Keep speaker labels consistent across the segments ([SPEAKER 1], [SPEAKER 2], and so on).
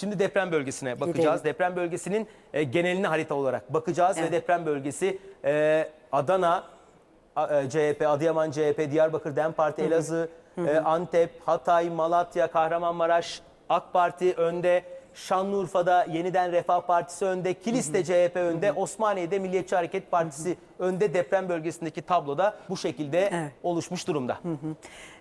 [SPEAKER 1] Şimdi deprem bölgesine bakacağız.
[SPEAKER 2] Gidelim.
[SPEAKER 1] Deprem bölgesinin e, geneline harita olarak bakacağız
[SPEAKER 2] Evet.
[SPEAKER 1] ve deprem bölgesi e, Adana, e, CHP, Adıyaman CHP, Diyarbakır Dem Parti, Elazığ, e, Antep, Hatay, Malatya, Kahramanmaraş, AK Parti önde, Şanlıurfa'da Yeniden Refah Partisi önde, Kilis'te CHP önde, Osmaniye'de Milliyetçi Hareket Partisi önde deprem bölgesindeki tabloda bu şekilde
[SPEAKER 2] Evet.
[SPEAKER 1] oluşmuş durumda.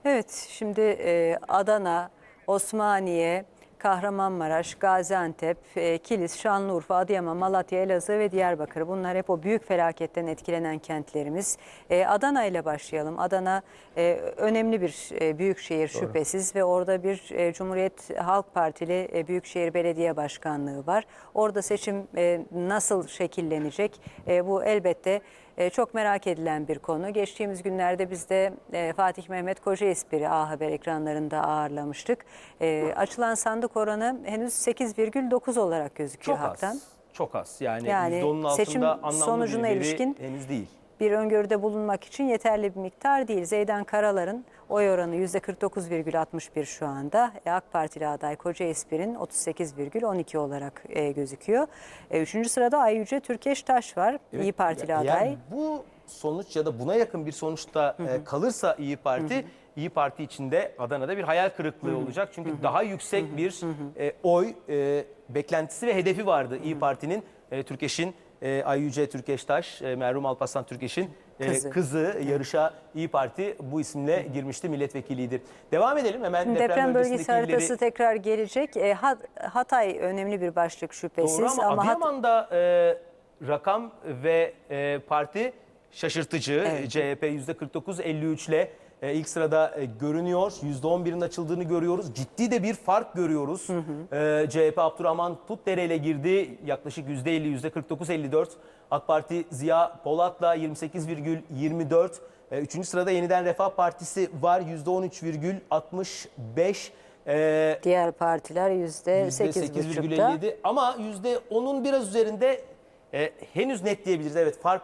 [SPEAKER 2] Evet, şimdi e, Adana, Osmaniye, Kahramanmaraş, Gaziantep, e, Kilis, Şanlıurfa, Adıyaman, Malatya, Elazığ ve Diyarbakır. Bunlar hep o büyük felaketten etkilenen kentlerimiz. E, Adana ile başlayalım. Adana e, önemli bir büyük şehir şüphesiz ve orada bir Cumhuriyet Halk Partili Büyükşehir Belediye Başkanlığı var. Orada seçim nasıl şekillenecek? Bu elbette e, çok merak edilen bir konu. Geçtiğimiz günlerde biz de e, Fatih Mehmet Koca Espri A Haber ekranlarında ağırlamıştık. E, açılan sandık oranı henüz 8,9 olarak gözüküyor
[SPEAKER 1] Çok
[SPEAKER 2] haktan.
[SPEAKER 1] az. Çok az. Yani,
[SPEAKER 2] Yani
[SPEAKER 1] %10'un altında anlamlı
[SPEAKER 2] sonucuna
[SPEAKER 1] bir
[SPEAKER 2] ilişkin-
[SPEAKER 1] henüz değil.
[SPEAKER 2] Bir öngörüde bulunmak için yeterli bir miktar değil. Zeydan Karalar'ın oy oranı %49,61 şu anda. E, AK Partili aday Koca Espri'nin 38,12 olarak e, gözüküyor. E, üçüncü sırada Ay Yüce Türkeş Taş var.
[SPEAKER 1] Evet,
[SPEAKER 2] İyi Partili
[SPEAKER 1] ya-
[SPEAKER 2] aday.
[SPEAKER 1] Yani bu sonuç ya da buna yakın bir sonuçta e, kalırsa İyi Parti, İyi Parti içinde Adana'da bir hayal kırıklığı olacak. Çünkü daha yüksek bir e, oy e, beklentisi ve hedefi vardı İyi Parti'nin. E, Türkeş'in, e, Ay Yüce Türkeştaş, e, merhum Alparslan Türkeş'in e,
[SPEAKER 2] Kızı.
[SPEAKER 1] kızı yarışa İyi Parti bu isimle girmişti milletvekiliydi. Devam edelim hemen deprem,
[SPEAKER 2] Deprem, bölgesi haritası
[SPEAKER 1] illeri-
[SPEAKER 2] tekrar gelecek. E, Hat- Hatay önemli bir başlık şüphesiz.
[SPEAKER 1] Doğru ama,
[SPEAKER 2] Hat-
[SPEAKER 1] Adıyaman'da e, rakam ve e, parti şaşırtıcı.
[SPEAKER 2] Evet.
[SPEAKER 1] CHP %49-53 ile e, ilk sırada e, görünüyor. %11'in açıldığını görüyoruz. Ciddi de bir fark görüyoruz. E, CHP Abdurrahman Tutdere ile girdi. Yaklaşık %50, %49-54. AK Parti Ziya Polat'la 28,24. E, Üçüncü sırada Yeniden Refah Partisi var. %13,65. E,
[SPEAKER 2] diğer partiler %8,5'da.
[SPEAKER 1] %8,57 ama %10'un biraz üzerinde e, henüz net diyebiliriz. Evet fark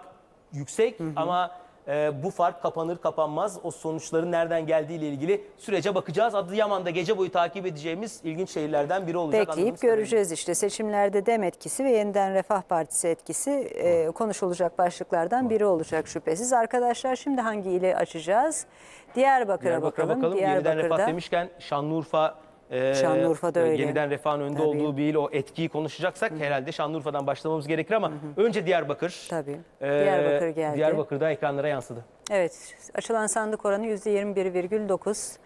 [SPEAKER 1] yüksek ama e, bu fark kapanır kapanmaz. O sonuçların nereden geldiği ile ilgili sürece bakacağız. Adıyaman'da gece boyu takip edeceğimiz ilginç şehirlerden biri olacak.
[SPEAKER 2] Bekleyip
[SPEAKER 1] anladığımız kadarıyla.
[SPEAKER 2] göreceğiz işte. Seçimlerde DEM etkisi ve Yeniden Refah Partisi etkisi e, konuşulacak başlıklardan biri olacak şüphesiz. Arkadaşlar şimdi hangi ili açacağız? Diyarbakır'a
[SPEAKER 1] Diyarbakır'a
[SPEAKER 2] bakalım.
[SPEAKER 1] bakalım. Yeniden Refah
[SPEAKER 2] Diyarbakır'da
[SPEAKER 1] demişken Şanlıurfa e,
[SPEAKER 2] Şanlıurfa'da öyle.
[SPEAKER 1] Yeniden Refah'ın önde
[SPEAKER 2] Tabii.
[SPEAKER 1] olduğu bir il o etkiyi konuşacaksak herhalde Şanlıurfa'dan başlamamız gerekir ama önce Diyarbakır.
[SPEAKER 2] Tabii.
[SPEAKER 1] E,
[SPEAKER 2] Diyarbakır geldi.
[SPEAKER 1] Diyarbakır'da ekranlara yansıdı.
[SPEAKER 2] Evet, açılan sandık oranı %21,9.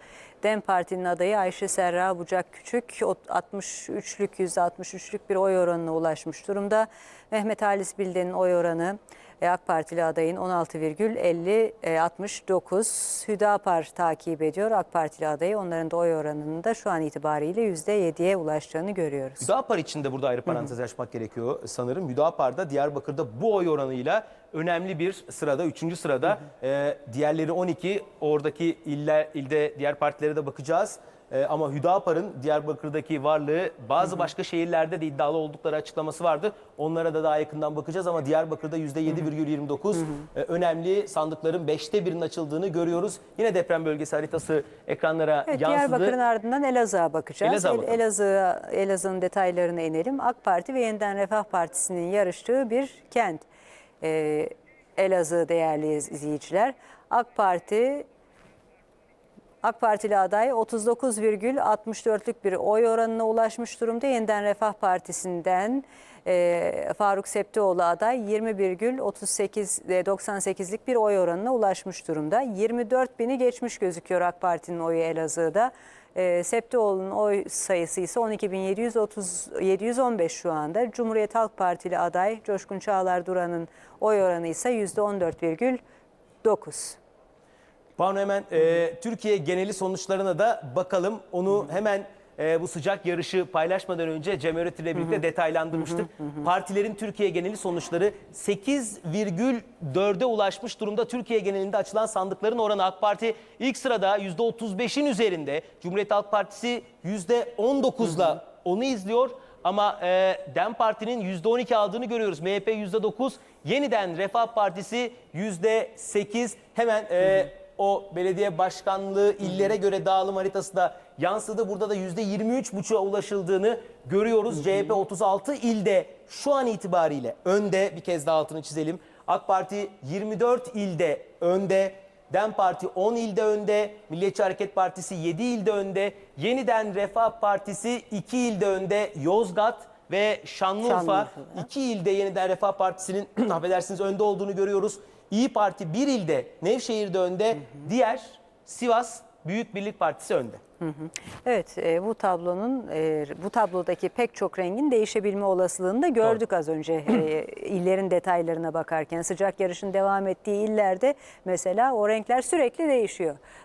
[SPEAKER 2] DEM Parti'nin adayı Ayşe Serra Bucak Küçük o 63'lük %63'lük bir oy oranına ulaşmış durumda. Mehmet Halis Bilden'in oy oranı AK Partili adayın 16,50-69. Hüdapar takip ediyor AK Partili adayı. Onların da oy oranının da şu an itibariyle %7'ye ulaştığını görüyoruz.
[SPEAKER 1] Hüdapar için de burada ayrı parantez açmak gerekiyor sanırım. Hüdapar'da Diyarbakır'da bu oy oranıyla önemli bir sırada, üçüncü sırada. Ee, diğerleri 12, oradaki iller, ilde diğer partilere de bakacağız. Ee, ama Hüdapar'ın Diyarbakır'daki varlığı bazı başka şehirlerde de iddialı oldukları açıklaması vardı. Onlara da daha yakından bakacağız ama Diyarbakır'da %7,29 e, önemli sandıkların beşte birinin açıldığını görüyoruz. Yine deprem bölgesi haritası ekranlara
[SPEAKER 2] Evet,
[SPEAKER 1] yansıdı.
[SPEAKER 2] Diyarbakır'ın ardından Elazığ'a bakacağız.
[SPEAKER 1] Elazığ'a
[SPEAKER 2] El-
[SPEAKER 1] bakalım.
[SPEAKER 2] Elazığ'a, Elazığ'ın detaylarına inelim. AK Parti ve Yeniden Refah Partisi'nin yarıştığı bir kent. Ee, Elazığ değerli izleyiciler. AK Parti AK Partili aday 39,64'lük bir oy oranına ulaşmış durumda. Yeniden Refah Partisi'nden e, Faruk Septioğlu aday 20,38-98'lik bir oy oranına ulaşmış durumda. 24 bini geçmiş gözüküyor AK Parti'nin oyu Elazığ'da. E, Septioğlu'nun oy sayısı ise 12.715 şu anda. Cumhuriyet Halk Partili aday Coşkun Çağlar Duran'ın oy oranı ise %14,9.
[SPEAKER 1] Banu hemen e, Türkiye geneli sonuçlarına da bakalım. Onu hemen e, bu sıcak yarışı paylaşmadan önce Cem Öğret ile birlikte detaylandırmıştık. Partilerin Türkiye geneli sonuçları 8,4'e ulaşmış durumda. Türkiye genelinde açılan sandıkların oranı AK Parti ilk sırada %35'in üzerinde. Cumhuriyet Halk Partisi %19'la onu izliyor. Ama e, DEM Parti'nin %12 aldığını görüyoruz. MHP %9, yeniden Refah Partisi %8. Hemen e, o belediye başkanlığı illere göre dağılım haritası da yansıdı. Burada da %23,5'a ulaşıldığını görüyoruz. CHP 36 ilde şu an itibariyle önde bir kez daha altını çizelim. AK Parti 24 ilde önde. DEM Parti 10 ilde önde, Milliyetçi Hareket Partisi 7 ilde önde, Yeniden Refah Partisi 2 ilde önde, Yozgat ve Şanlıurfa
[SPEAKER 2] Şanlıurfa'da.
[SPEAKER 1] 2 ilde Yeniden Refah Partisi'nin affedersiniz önde olduğunu görüyoruz. İyi Parti 1 ilde, Nevşehir'de önde, diğer Sivas Büyük Birlik Partisi önde.
[SPEAKER 2] Evet, e, bu tablonun e, bu tablodaki pek çok rengin değişebilme olasılığını da gördük az önce e, illerin detaylarına bakarken. Sıcak yarışın devam ettiği illerde mesela o renkler sürekli değişiyor.